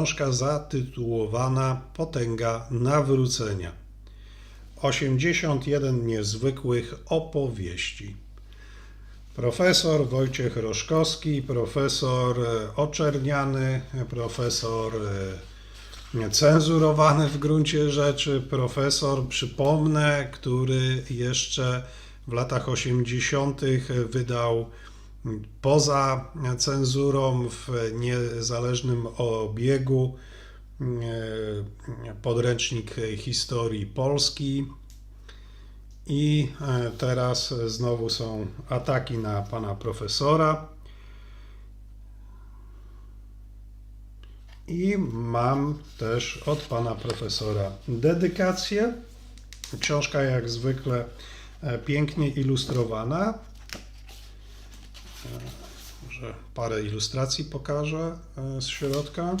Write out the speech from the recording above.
książka zatytułowana Potęga Nawrócenia. 81 niezwykłych opowieści. Profesor Wojciech Roszkowski, profesor e, oczerniany, profesor e, cenzurowany w gruncie rzeczy, profesor, przypomnę, który jeszcze w latach 80. wydał poza cenzurą w niezależnym obiegu e, podręcznik historii Polski. I e, teraz znowu są ataki na pana profesora. I mam też od pana profesora dedykację. Książka jak zwykle e, pięknie ilustrowana. E, Może parę ilustracji pokażę e, z środka.